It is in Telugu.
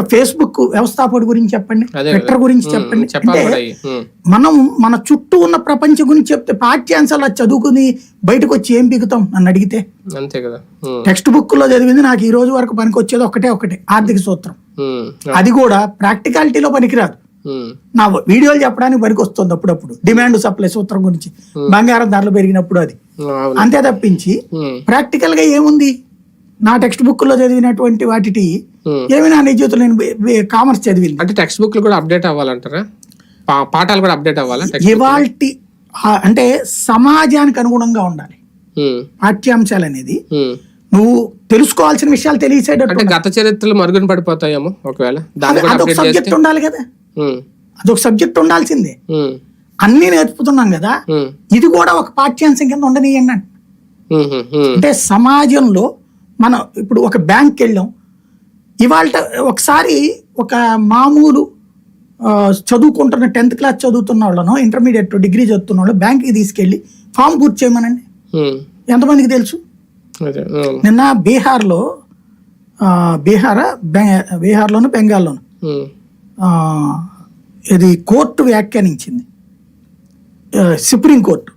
ఒక ఫేస్బుక్ వ్యవస్థాపకుడి గురించి చెప్పండి ట్విట్టర్ గురించి చెప్పండి. అంటే మనం మన చుట్టూ ఉన్న ప్రపంచం గురించి చెప్తే పాఠ్యాంశాలు చదువుకుని బయటకు వచ్చి ఏం పీకుతాం నన్ను అడిగితే. అంతే కదా. టెక్స్ట్ బుక్లో చదివింది నాకు ఈ రోజు వరకు పనికి వచ్చేది ఒకటే ఒకటే ఆర్థిక సూత్రం. అది కూడా ప్రాక్టికాలిటీలో పనికిరాదు. నా వీడియోలు చెప్పడానికి పనికి వస్తుంది అప్పుడప్పుడు. డిమాండ్ సప్లై సూత్రం గురించి. బంగారం ధరలు పెరిగినప్పుడు అది. అంతే తప్పించి ప్రాక్టికల్గా ఏముంది? నా టెక్స్ట్ బుక్లో చదివినటువంటి వాటికి ఉమ్. ఏమి నా నిజతులు నేను కామర్స్ చదివింది? అంటే టెక్స్ట్ బుక్లు కూడా అప్డేట్ అవ్వాలంటారా? పాఠాలు కూడా అప్డేట్ అవ్వాలా ఇవాల్టి అంటే సమాజానికి అనుగుణంగా ఉండాలి. ఉమ్, పాఠ్యాంశాలు అనేది. ఉమ్. నువ్వు తెలుసుకోవాల్సిన విషయాలు తెలిసేటట్టు అంటే గత చరిత్రలు మరుగున పడిపోతాయేమో ఒకవేళ? అదొక సబ్జెక్ట్ ఉండాలి కదా. అదొక సబ్జెక్ట్ ఉండాల్సిందే. అన్ని నేర్పుతున్నాం కదా. ఇది కూడా ఒక పాఠ్యాంశం కింద ఉండనియండి. అంటే సమాజంలో మనం ఇప్పుడు ఒక బ్యాంక్కి వెళ్ళాం. ఇవాళ ఒకసారి ఒక మామూలు చదువుకుంటున్న టెన్త్ క్లాస్ చదువుతున్న వాళ్ళను ఇంటర్మీడియట్ డిగ్రీ చదువుతున్న వాళ్ళు బ్యాంక్కి తీసుకెళ్ళి ఫామ్ పూర్తి చేయమనండి. ఎంతమందికి తెలుసు? నిన్న బీహార్లో బీహార్ బీహార్లోను బెంగాల్లోను. ఇది కోర్టు వ్యాఖ్యానించింది. Supreme court